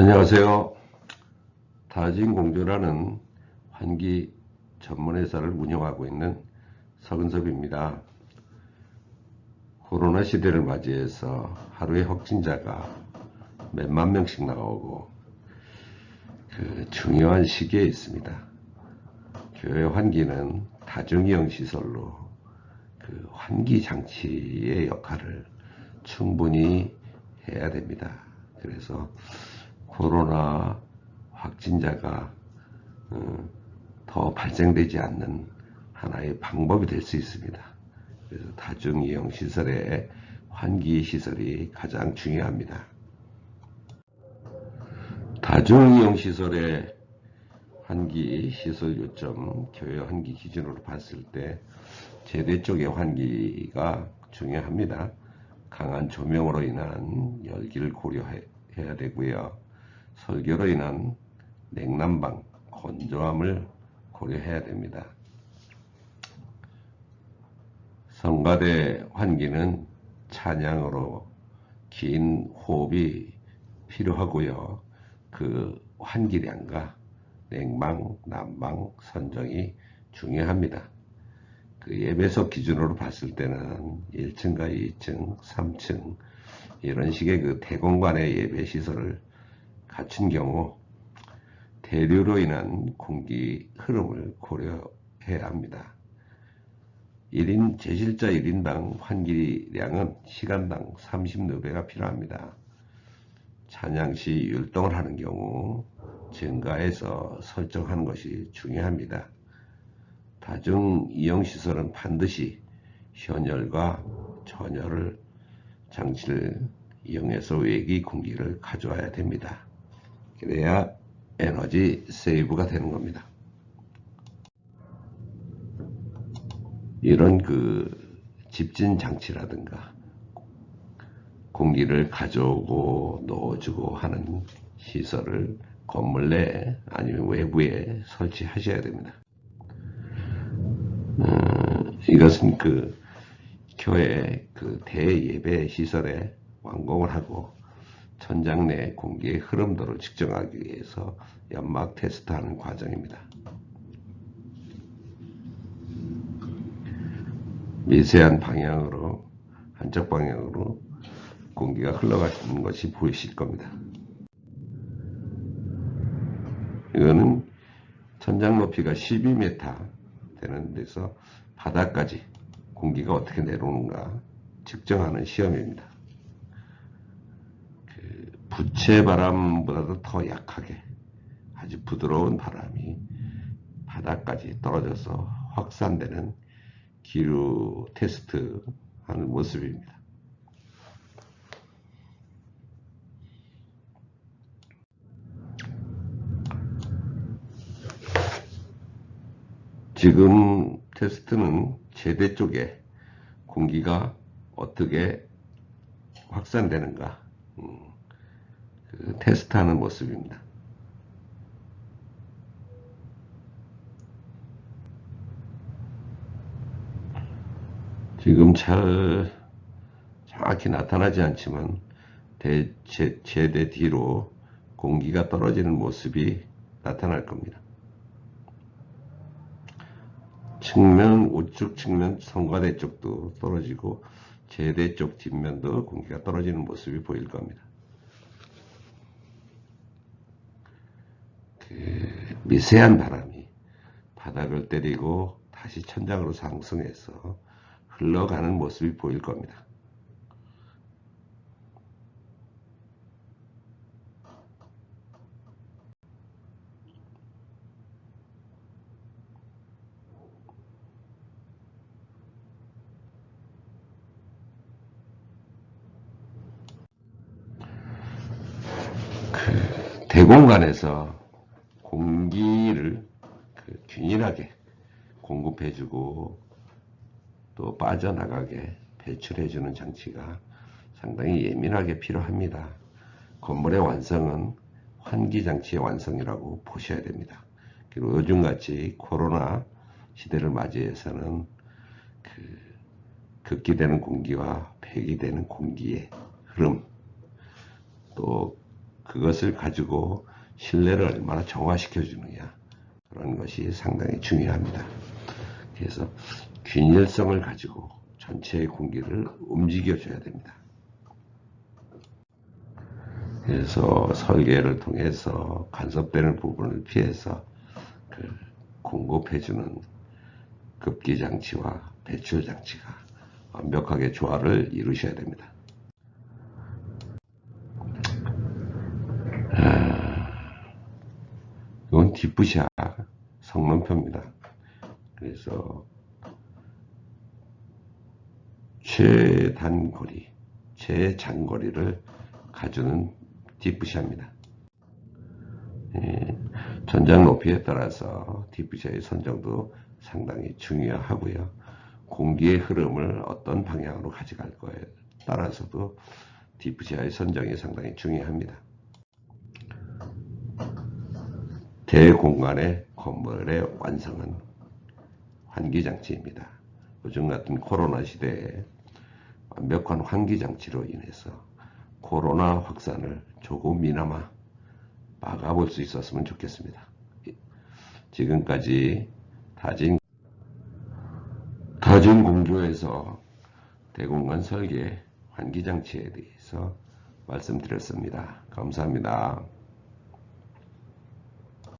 안녕하세요. 다진공주라는 환기 전문회사를 운영하고 있는 서근섭입니다. 코로나 시대를 맞이해서 하루에 확진자가 몇만 명씩 나오고 그 중요한 시기에 있습니다. 교회 환기는 다중이용 시설로 그 환기 장치의 역할을 충분히 해야 됩니다. 그래서 코로나 확진자가 어, 더 발생되지 않는 하나의 방법이 될 수 있습니다. 그래서 다중이용 시설의 환기 시설이 가장 중요합니다. 다중이용 시설의 환기 시설 요점 교회 환기 기준으로 봤을 때 제대 쪽의 환기가 중요합니다. 강한 조명으로 인한 열기를 고려해야 되고요. 설교로 인한 냉난방, 건조함을 고려해야 됩니다. 성가대 환기는 찬양으로 긴 호흡이 필요하고요. 그 환기량과 냉방, 난방 선정이 중요합니다. 그 예배석 기준으로 봤을 때는 1층과 2층, 3층 이런 식의 그 대공간의 예배 시설을 갖춘 경우 대류로 인한 공기 흐름을 고려해야 합니다. 1인 제실자 1인당 환기량은 시간당 30누배가 필요합니다. 찬양 시 율동을 하는 경우 증가해서 설정하는 것이 중요합니다. 다중 이용시설은 반드시 현열과 전열을 장치를 이용해서 외기 공기를 가져와야 됩니다. 그래야 에너지 세이브가 되는 겁니다. 이런 그 집진 장치라든가 공기를 가져오고 넣어주고 하는 시설을 건물 내 아니면 외부에 설치하셔야 됩니다. 어, 이것은 그 교회 그 대예배 시설에 완공을 하고 천장 내 공기의 흐름도를 측정하기 위해서 연막 테스트하는 과정입니다. 미세한 방향으로 한쪽 방향으로 공기가 흘러가는 것이 보이실 겁니다. 이거는 천장 높이가 12m 되는 데서 바닥까지 공기가 어떻게 내려오는가 측정하는 시험입니다. 그 부채 바람보다도 더 약하게 아주 부드러운 바람이 바닥까지 떨어져서 확산되는 기류 테스트 하는 모습입니다. 지금 테스트는 제대 쪽에 공기가 어떻게 확산되는가 음, 그 테스트하는 모습입니다. 지금 잘 정확히 나타나지 않지만 대, 제, 제대 뒤로 공기가 떨어지는 모습이 나타날 겁니다. 측면, 우측 측면, 성과대 쪽도 떨어지고 제대 쪽 뒷면도 공기가 떨어지는 모습이 보일 겁니다. 그 미세한 바람이 바닥을 때리고 다시 천장으로 상승해서 흘러가는 모습이 보일 겁니다. 그 대공간에서 공기를 그 균일하게 공급해주고 또 빠져나가게 배출해주는 장치가 상당히 예민하게 필요합니다. 건물의 완성은 환기장치의 완성이라고 보셔야 됩니다. 그리고 요즘같이 코로나 시대를 맞이해서는 그 급기되는 공기와 폐기되는 공기의 흐름 또 그것을 가지고 실내를 얼마나 정화시켜 주느냐 그런 것이 상당히 중요합니다. 그래서 균일성을 가지고 전체의 공기를 움직여 줘야 됩니다. 그래서 설계를 통해서 간섭되는 부분을 피해서 그 공급해주는 급기 장치와 배출 장치가 완벽하게 조화를 이루셔야 됩니다. 이건 디프샤 성능표입니다. 그래서 최단거리, 최장거리를 가주는 디프샤입니다. 예, 전장 높이에 따라서 디프샤의 선정도 상당히 중요하고요. 공기의 흐름을 어떤 방향으로 가져갈 거에 따라서도 디프샤의 선정이 상당히 중요합니다. 대공간의 건물의 완성은 환기장치입니다. 요즘 같은 코로나 시대에 완벽한 환기장치로 인해서 코로나 확산을 조금이나마 막아볼 수 있었으면 좋겠습니다. 지금까지 다진 다진 공조에서 대공간 설계 환기장치에 대해서 말씀드렸습니다. 감사합니다.